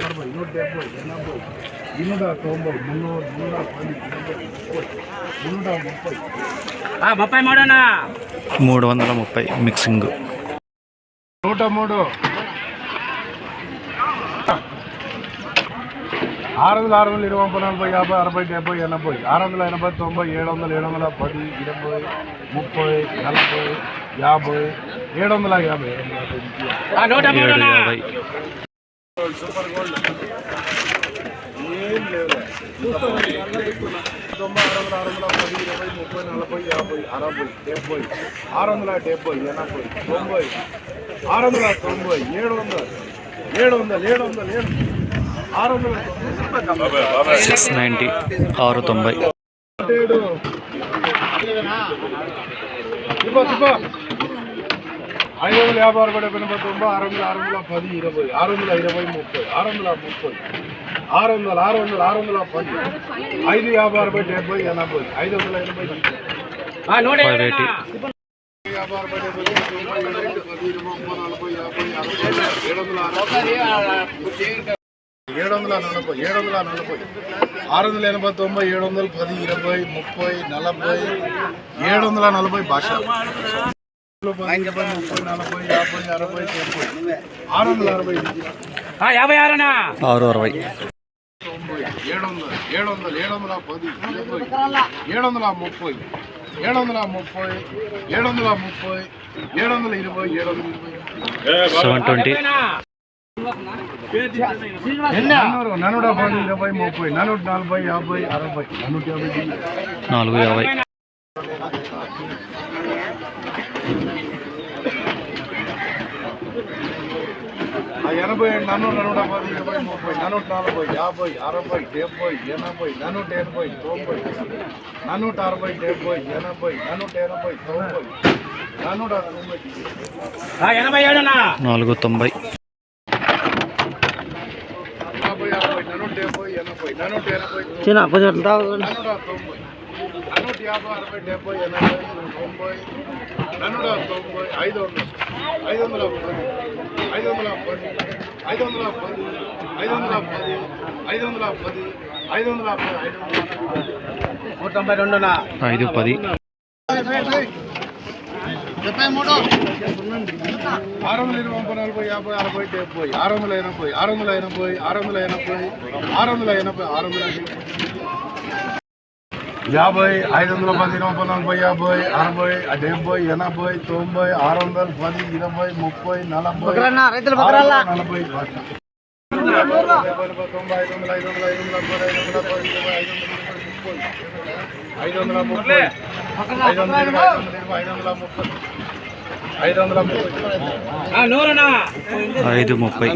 అరవై నూట డెబ్బై ఎనభై ఇన్నూట తొంభై మున్నూరు మున్నూట పది ఇరవై ముప్పై మున్నూట ముప్పై. ముప్పై మూడునా మూడు వందల ముప్పై మిక్సింగ్. నూట మూడు. ఆరు వందల ఆరు వందల ఇరవై ముప్పై నలభై యాభై అరవై డెబ్బై ఎనభై ఆరు వందల ఎనభై తొంభై ఏడు వందల ఏడు వందల పది ఇరవై ముప్పై నలభై యాభై ఏడు వందల యాభై. సూపర్ గోల్డ్ ఏం లేదు తొంభై ఆరు వందల ఆరు వందల పది ఇరవై ముప్పై నలభై యాభై అరవై డెబ్బై ఆరు వందల డెబ్బై ఎనభై తొంభై ఆరు వందల తొంభై ఏడు వందల ఏడు వందల ఏడు వందల ఏడు ఆరు వందల సిక్స్ నైంటీ ఆరు తొంభై. ఏడు ఇవ్వ ఐదు వందల యాభై డెబ్బై ఎనభై తొంభై ఆరు వందల ఆరు వందల పది ఇరవై. ఆరు వందల ఇరవై ముప్పై. ఆరు వందల ముప్పై. ఆరు వందల ఆరు వందల ఆరు వందల పది. ఐదు యాభై అరవై డెబ్బై ఎనభై. ఐదు వందల ఎనభై నూట ఫైవ్ ఎయిటీ. యాభై అరవై డెబ్బై తొంభై ఏడు ఐదు పది ఇరవై ముప్పై నలభై యాభై. అరవై. ఏడు వందల అరవై ఏడు వందల నలభై ఏడు వందల నలభై. ఆరు వందల ఎనభై తొంభై ఏడు వందల పది ఇరవై ముప్పై నలభై ఏడు వందల నలభై భాష యాభై ఆరునా? ఆరు అరవై. ఏడు వందల ఏడు వందల ఏడు వందల పది ఇరవై ఏడు వందల ముప్పై ఏడు వందల ముప్పై ఏడు వందల ముప్పై ఏడు వందల ఇరవై ఏడు వందల ఇరవై. Seven twenty. పది ఇరవై ముప్పై నన్నూట నలభై యాభై అరవై నన్నూట యాభై నాలుగు యాభై. ఎనభై నన్నూట నన్నూట పది ఇరవై ముప్పై నన్నూట నలభై యాభై అరవై డెబ్బై ఎనభై నన్నూట ఎనభై తొంభై నన్నూట అరవై డెబ్బై ఎనభై నన్నూట ఎనభై తొంభై నన్నూట తొంభై ఎనభై నాలుగు తొంభై యాభై అరవై నన్నూట డెబ్బై ఎనభై నన్నూట ఎనభై చిన్న కొంచెం నన్నూట తొంభై నన్నూట యాభై అరవై డెబ్బై ఎనభై తొంభై నన్నూట తొంభై ఐదు వందలు ఐదు వందల పది ఐదు వందల పది ఐదు వందల పది ఐదు వందల పది ఐదు వందల పది ఐదు వందల పది ఐదు వందల ఐదు పది ఐదు పది ఆరు వందల ఇరవై ముప్పై నలభై యాభై అరవై డెబ్బై. ఆరు వందల ఎనభై ఆరు వందల ఎనభై ఆరు వందల ఎనభై ఆరు వందల ఎనభై ఆరు వందల యాభై. ఐదు వందల పది ముప్పై నలభై యాభై అరవై డెబ్బై ఎనభై తొంభై ఆరు వందల పది ఇరవై ముప్పై నలభై. నలభై డెబ్బై, తొంభై ఐదు వందల ఐదు వందల ఐదు వందల ఐదు వందల ఐదు వందల ముప్పై. ఐదు వందల ముప్పై. ఐదు వందల ఇరవై ఐదు వందల ముప్పై. ఐదు వందల ముప్పై నూరునా? ఐదు ముప్పై.